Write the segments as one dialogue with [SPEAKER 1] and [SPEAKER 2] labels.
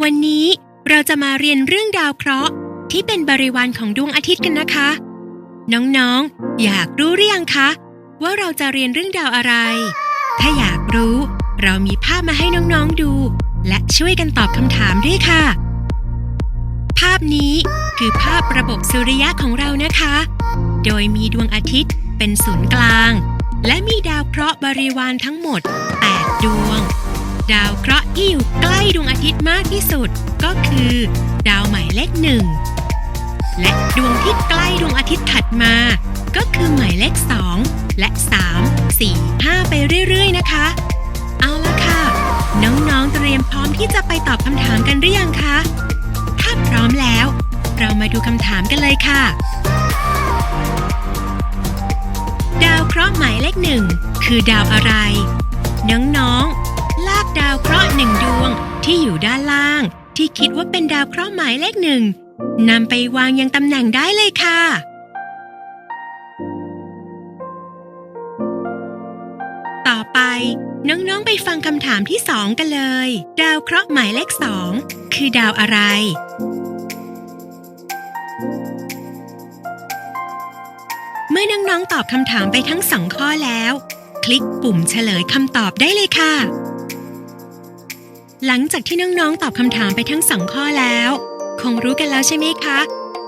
[SPEAKER 1] วันนี้เราจะมาเรียนเรื่องดาวเคราะห์ที่เป็นบริวารของดวงอาทิตย์กันนะคะ น้องๆ อยากรู้หรือยังคะ ว่าเราจะเรียนเรื่องดาวอะไร ถ้าอยากรู้ เรามีภาพมาให้น้องๆดู และช่วยกันตอบคำถามด้วยค่ะ ภาพนี้คือภาพระบบสุริยะของเรานะคะ โดยมีดวงอาทิตย์เป็นศูนย์กลาง และมีดาวเคราะห์บริวารทั้งหมด 8 ดวง ดาวเคราะห์ที่อยู่ใกล้ดวงอาทิตย์มากที่สุด ก็คือ ดาวหมายเลขหนึ่งและดวงที่ใกล้ดวงอาทิตย์ถัดมา ก็คือหมายเลข 2 และ 3 4 5 ไปเรื่อย ๆ นะคะ เอาละค่ะ น้องๆเตรียมพร้อมที่จะไปตอบคำถามกันหรือยังคะ ถ้าพร้อมแล้ว เรามาดูคำถามกันเลยค่ะ ดาวเคราะห์หมายเลขหนึ่งคือดาวอะไร น้องๆ ดาวเคราะห์หนึ่งดวงที่อยู่ด้านล่าง ที่คิดว่าเป็นดาวเคราะห์หมายเลขหนึ่งนำไปวางยังตำแหน่งได้เลยค่ะ ต่อไปน้องๆไปฟังคำถามที่สองกันเลย ดาวเคราะห์หมายเลขสองคือดาวอะไร เมื่อน้องๆตอบคำถามไปทั้งสองข้อแล้ว คลิกปุ่มเฉลยคำตอบได้เลยค่ะ หลังจากที่น้องๆตอบคำถามไปทั้งสองข้อแล้ว คงรู้กันแล้วใช่ไหมคะ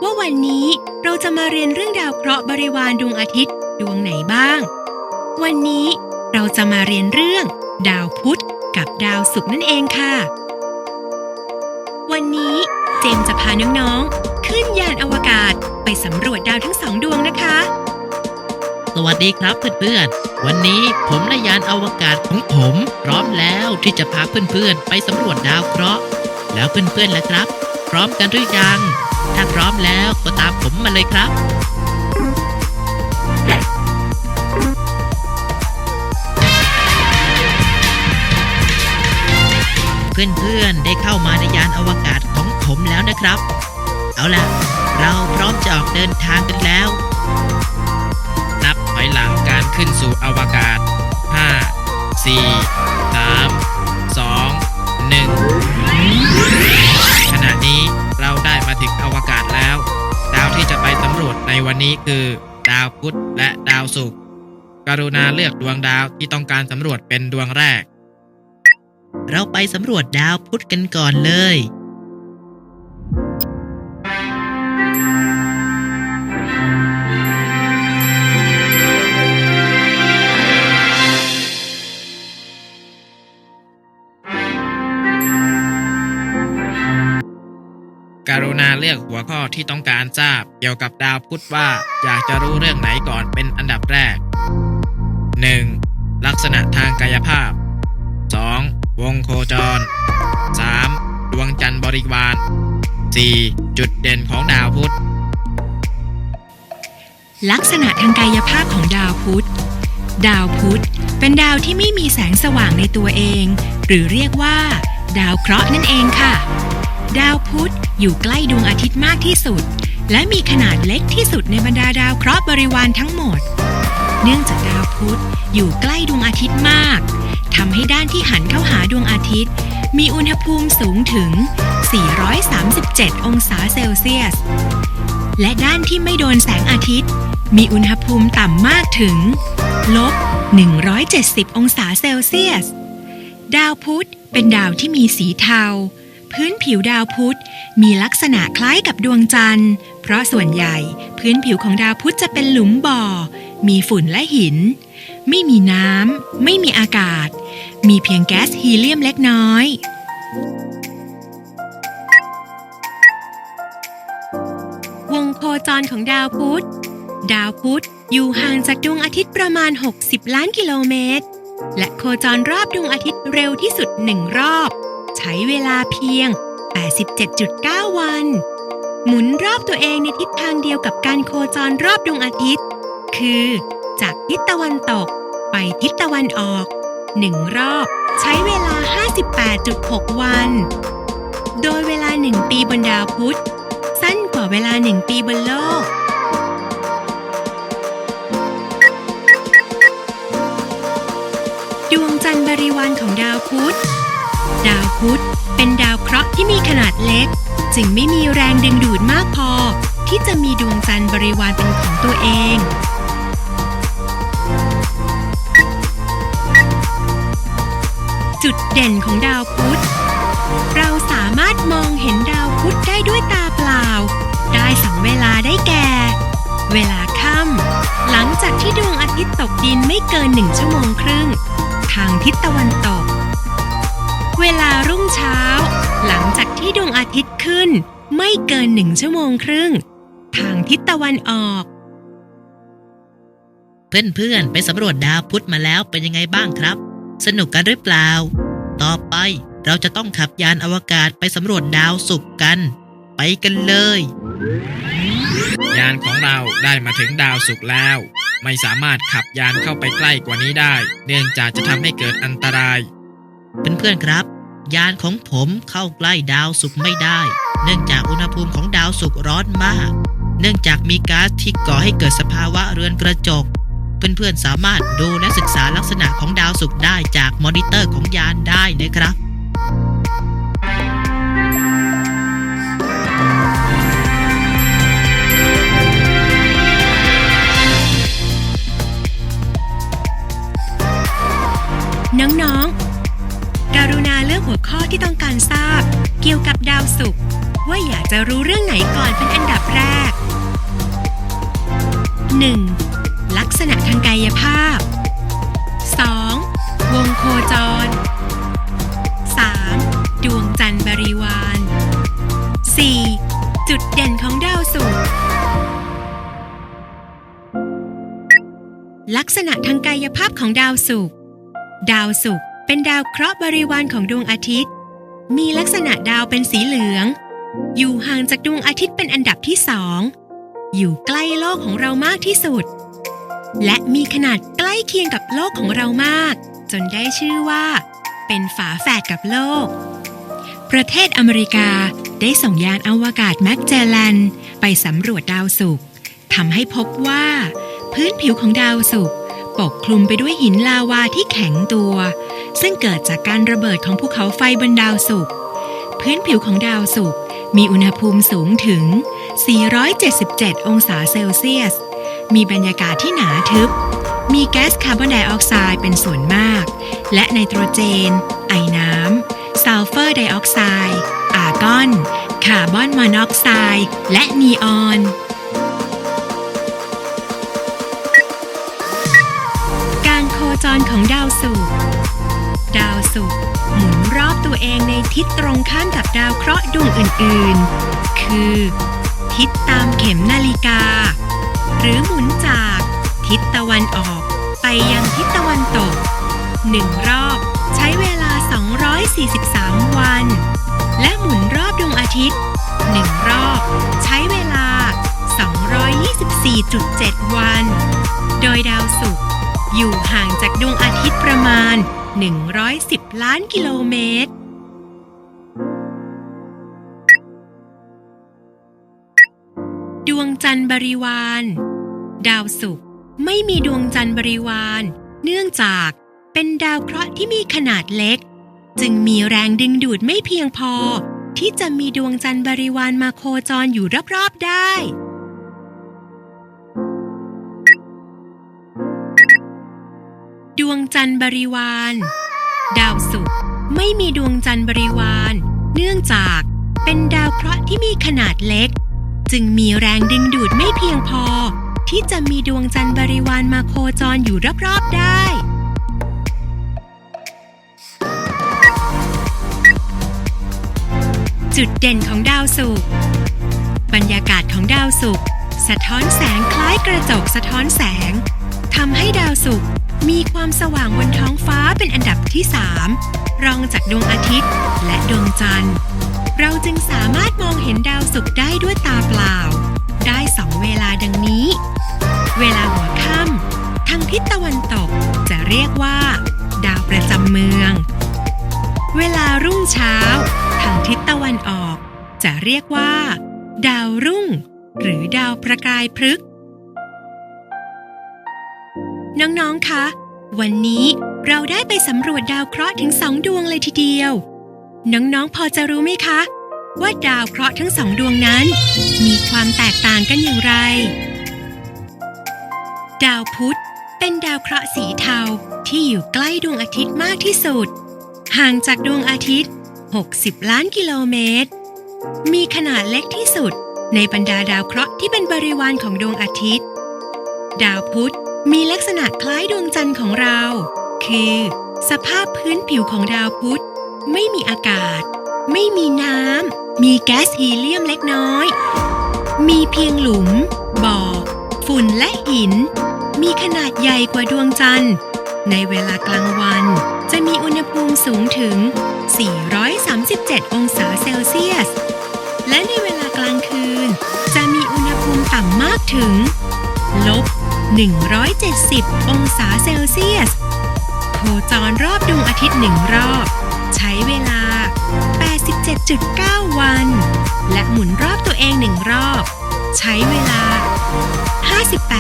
[SPEAKER 1] ว่าวันนี้เราจะมาเรียนเรื่องดาวเคราะห์บริวารดวงอาทิตย์ดวงไหนบ้าง วันนี้เราจะมาเรียนเรื่อง ดาวพุธกับดาวศุกร์นั่นเองค่ะ วันนี้เจมส์จะพาน้องๆขึ้นยานอวกาศไปสำรวจดาวทั้งสองดวงนะคะ
[SPEAKER 2] สวัสดีครับเพื่อนๆ วันนี้ผมและยานอวกาศของผม พร้อมแล้วที่จะพาเพื่อนๆ ไปสำรวจดาวเคราะห์แล้วเพื่อนๆล่ะครับ พร้อมกันหรือยัง ถ้าพร้อมแล้วก็ตามผมมาเลยครับเพื่อนๆ ได้เข้ามาในยานอวกาศของผมแล้วนะครับ เอาล่ะ เราพร้อมจะออกเดินทางกันแล้ว อยหลังการขึ้นสู่อวกาศ 5 4 3 2 1 ขณะนี้เราได้มาถึงอวกาศแล้ว ดาวที่จะไปสำรวจในวันนี้คือ ดาวพุธและดาวศุกร์กรุณาเลือกดวงดาวที่ต้องการสำรวจเป็นดวงแรก เราไปสำรวจดาวพุธกันก่อนเลย เลือกหัวข้อที่ต้องการทราบ เกี่ยวกับดาวพุธว่าอยากจะรู้เรื่องไหนก่อนเป็นอันดับแรก 1. ลักษณะทางกายภาพ 2. วงโคจร 3. ดวงจันทร์บริวาร 4. จุดเด่นของดาวพุธ
[SPEAKER 1] ลักษณะทางกายภาพของดาวพุธ ดาวพุธเป็นดาวที่ไม่มีแสงสว่างในตัวเอง หรือเรียกว่า ดาวเคราะห์นั่นเองค่ะ ดาวพุธ อยู่ใกล้ดวงอาทิตย์มากที่สุด และมีขนาดเล็กที่สุดในบรรดาดาวเคราะห์บริวารทั้งหมด เนื่องจากดาวพุธอยู่ใกล้ดวงอาทิตย์มากทำให้ด้านที่หันเข้าหาดวงอาทิตย์ มีอุณหภูมิสูงถึง 437 องศาเซลเซียส และด้านที่ไม่โดนแสงอาทิตย์ มีอุณหภูมิต่ำมากถึงลบ170 องศาเซลเซียส ดาวพุธเป็นดาวที่มีสีเทา พื้นผิวดาวพุธมีลักษณะคล้ายกับดวงจันทร์ เพราะส่วนใหญ่พื้นผิวของดาวพุธจะเป็นหลุมบ่อ มีฝุ่นและหิน ไม่มีน้ำ ไม่มีอากาศ มีเพียงแก๊สฮีเลียมเล็กน้อยวงโคจรของดาวพุธ ดาวพุธอยู่ห่างจากดวงอาทิตย์ประมาณ 60 ล้านกิโลเมตร และโคจรรอบดวงอาทิตย์เร็วที่สุดหนึ่งรอบ ช้เวลาเพียง 87.9 วัน หมุนรอบตัวเองในทิศทางเดียวกับการโคจรรอบดวงอาทิตย์ คือ จากทิศตะวันตก ไปทิศตะวันออกหนึ่งรอบใช้เวลา 58.6 วัน โดยเวลาหนึ่งปีบนดาวพุธ สั้นกว่าเวลาหนึ่งปีบนโลกดวงจันทร์บริวารของดาวพุธ ดาวพุธเป็นดาวเคราะห์ที่มีขนาดเล็ก จึงไม่มีแรงดึงดูดมากพอ ที่จะมีดวงจันทร์บริวารเป็นของตัวเอง จุดเด่นของดาวพุธเราสามารถมองเห็นดาวพุธได้ด้วยตาเปล่า ได้สองเวลาได้แก่ เวลาค่ำหลังจากที่ดวงอาทิตย์ตกดินไม่เกินหนึ่งชั่วโมงครึ่ง ทางทิศตะวันตก เวลารุ่งเช้า หลังจากที่ดวงอาทิตย์ขึ้น ไม่เกินหนึ่งชั่วโมงครึ่ง ทางทิศตะวันออก
[SPEAKER 2] เพื่อนๆไปสำรวจดาวพุธมาแล้วเป็นยังไงบ้างครับ สนุกกันหรือเปล่า ต่อไปเราจะต้องขับยานอวกาศไปสำรวจดาวศุกร์กัน ไปกันเลย
[SPEAKER 3] ยานของเราได้มาถึงดาวศุกร์แล้ว ไม่สามารถขับยานเข้าไปใกล้กว่านี้ได้ เนื่องจากจะทำให้เกิดอันตราย
[SPEAKER 2] เพื่อนๆครับ ยานของผมเข้าใกล้ดาวศุกร์ไม่ได้ เนื่องจากอุณหภูมิของดาวศุกร์ร้อนมาก เนื่องจากมีก๊าซที่ก่อให้เกิดสภาวะเรือนกระจก เพื่อนๆสามารถดูและศึกษาลักษณะของดาวศุกร์ได้จากมอนิเตอร์ของยานได้นะครับ
[SPEAKER 1] รทราบ เกี่ยวกับดาวศุกร์ว่าอยากจะรู้เรื่องไหนก่อนเป็นอันดับแรก 1. ลักษณะทางกายภาพ 2. วงโคจร 3. ดวงจันทร์บริวาร 4. จุดเด่นของดาวศุกร์ลักษณะทางกายภาพของดาวศุกร์ดาวศุกร์เป็นดาวเคราะห์บริวารของดวงอาทิตย์ มีลักษณะดาวเป็นสีเหลือง อยู่ห่างจากดวงอาทิตย์เป็นอันดับที่สองอยู่ใกล้โลกของเรามากที่สุด และมีขนาดใกล้เคียงกับโลกของเรามาก จนได้ชื่อว่า เป็นฝาแฝดกับโลก ประเทศอเมริกาได้ส่งยานอวกาศแมกเจลลัน ไปสำรวจดาวศุกร์ทำให้พบว่า พื้นผิวของดาวศุกร์ปกคลุมไปด้วยหินลาวาที่แข็งตัว ซึ่งเกิดจากการระเบิดของภูเขาไฟบนดาวศุกร์พื้นผิวของดาวศุกร์มีอุณหภูมิสูงถึง 477 องศาเซลเซียส มีบรรยากาศที่หนาทึบ มีแก๊สคาร์บอนไดออกไซด์เป็นส่วนมาก และไนโตรเจน ไอน้ำซัลเฟอร์ไดออกไซด์อาร์กอน คาร์บอนมอนอกไซด์ และนีออนการโคจรของดาวศุกร์ ดาวศุกร์หมุนรอบตัวเองในทิศตรงข้ามกับดาวเคราะห์ดวงอื่นๆ คือ ทิศตามเข็มนาฬิกา หรือหมุนจากทิศตะวันออกไปยังทิศตะวันตกหนึ่งรอบใช้เวลา 243 วัน และหมุนรอบดวงอาทิตย์หนึ่งรอบใช้เวลา 224.7 วัน โดยดาวศุกร์อยู่ห่างจากดวงอาทิตย์ประมาณ 110 ล้านกิโลเมตร ดวงจันทร์บริวาร ดาวศุกร์ไม่มีดวงจันทร์บริวาร เนื่องจากเป็นดาวเคราะห์ที่มีขนาดเล็ก จึงมีแรงดึงดูดไม่เพียงพอ ที่จะมีดวงจันทร์บริวารมาโคจรอยู่รอบๆได้ วงจันทร์บริวาร ดาวศุกร์ไม่มีดวงจันทร์บริวาร เนื่องจากเป็นดาวเคราะห์ที่มีขนาดเล็ก จึงมีแรงดึงดูดไม่เพียงพอ ที่จะมีดวงจันทร์บริวารมาโคจรอยู่รอบๆได้จุดเด่นของดาวศุกร์ บรรยากาศของดาวศุกร์สะท้อนแสงคล้ายกระจกสะท้อนแสงทำให้ดาวศุกร์ ความสว่างบนท้องฟ้าเป็นอันดับที่ 3 รองจากดวงอาทิตย์และดวงจันทร์ เราจึงสามารถมองเห็นดาวศุกร์ได้ด้วยตาเปล่า ได้สองเวลาดังนี้ เวลาหัวค่ำทางทิศตะวันตกจะเรียกว่า ดาวประจำเมือง เวลารุ่งเช้า ทางทิศตะวันออก จะเรียกว่า ดาวรุ่ง หรือดาวประกายพฤกษ์น้อง ๆ คะ วันนี้เราได้ไปสำรวจดาวเคราะห์ถึงสองดวงเลยทีเดียว น้องๆพอจะรู้ไหมคะ ว่าดาวเคราะห์ทั้งสองดวงนั้น มีความแตกต่างกันอย่างไร ดาวพุธเป็นดาวเคราะห์สีเทาที่อยู่ใกล้ดวงอาทิตย์มากที่สุด ห่างจากดวงอาทิตย์ 60 ล้านกิโลเมตร มีขนาดเล็กที่สุดในบรรดาดาวเคราะห์ที่เป็นบริวารของดวงอาทิตย์ ดาวพุธ มีลักษณะคล้ายดวงจันทร์ของเรา คือ สภาพพื้นผิวของดาวพุธ ไม่มีอากาศ ไม่มีน้ำ มีแก๊สฮีเลียมเล็กน้อย มีเพียงหลุม บ่อ ฝุ่นและหิน มีขนาดใหญ่กว่าดวงจันทร์ ในเวลากลางวัน จะมีอุณหภูมิสูงถึง 437 องศาเซลเซียส และในเวลากลางคืน จะมีอุณหภูมิต่ำมากถึง ลบ 170 องศาเซลเซียส โคจรรอบดวงอาทิตย์หนึ่งรอบ ใช้เวลา 87.9 วัน และหมุนรอบตัวเองหนึ่งรอบ ใช้เวลา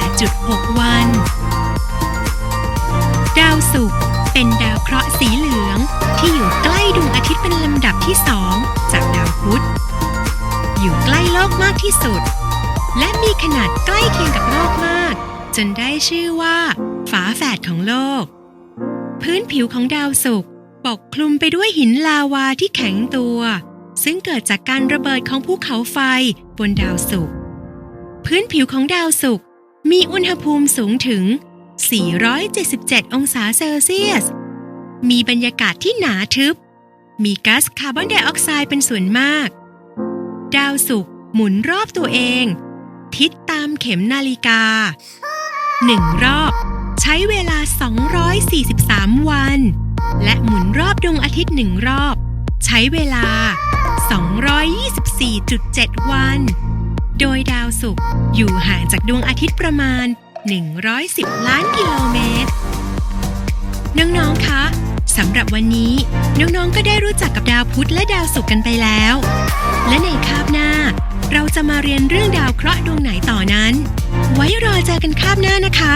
[SPEAKER 1] 58.6 วัน ดาวศุกร์เป็นดาวเคราะห์สีเหลือง ที่อยู่ใกล้ดวงอาทิตย์เป็นลำดับที่สองจากดาวพุธ อยู่ใกล้โลกมากที่สุด และมีขนาดใกล้เคียงกับโลกมาก จนได้ชื่อว่า ฝาแฝดของโลก พื้นผิวของดาวศุกร์ปกคลุมไปด้วยหินลาวาที่แข็งตัว ซึ่งเกิดจากการระเบิดของภูเขาไฟบนดาวศุกร์พื้นผิวของดาวศุกร์มีอุณหภูมิสูงถึง 477 องศาเซลเซียส มีบรรยากาศที่หนาทึบ มีก๊าซคาร์บอนไดออกไซด์เป็นส่วนมาก ดาวศุกร์หมุนรอบตัวเอง ทิศตามเข็มนาฬิกา หนึ่งรอบ ใช้เวลา 243 วัน และหมุนรอบดวงอาทิตย์หนึ่งรอบ ใช้เวลา 224.7 วัน โดยดาวศุกร์อยู่ห่างจากดวงอาทิตย์ประมาณ 110 ล้านกิโลเมตร น้องๆ คะสำหรับวันนี้ น้องๆ ก็ได้รู้จักกับดาวพุธและดาวศุกร์กันไปแล้ว และในคาบหน้า เราจะมาเรียนเรื่องดาวเคราะห์ดวงไหนต่อนั้น ไว้รอเจอกันคาบหน้านะคะ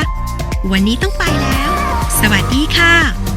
[SPEAKER 1] วันนี้ต้องไปแล้ว สวัสดีค่ะ